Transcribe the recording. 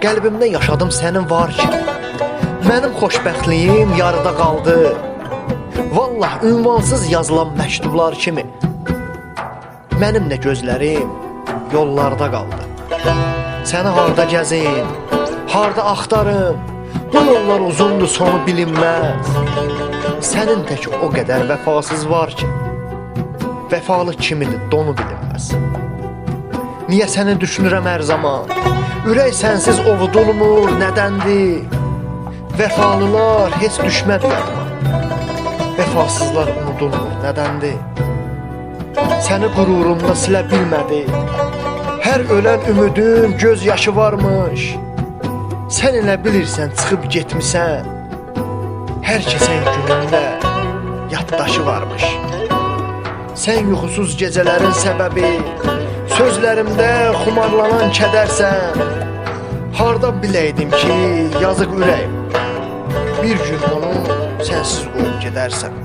Qəlbimdə yaşadım sənin var ki. Mənim xoşbəxtliyim yarıda qaldı. Vallah ünvansız yazılan məktublar kimi. Mənim də gözlərim yollarda qaldı. Səni harda gəzim, harda axtarım. Bu yollar uzundur, sonu bilinməz. Sənin tək o qədər vəfasız var ki, vəfalı kimidir, donu bilinməz. Niyə səni düşünürəm hər zaman? Ürək sənsiz ovudulmur, nədəndir? Vəfalılar heç düşmədi yadıma. Vəfasızlar unudulmur, nədəndir? Səni qürurumda silə bilmədi. Hər ölən ümidin göz yaşı varmış. Sən elə bilirsən çıxıb getmisən. Hər kəsən günündə yaddaşı varmış. Sən yuxusuz gecələrin səbəbi, sözlərimdə xumarlanan kədərsən. Harda biləydim ki, yazıq ürəyim. Bir gün onu sənsiz qoyub gedərsən.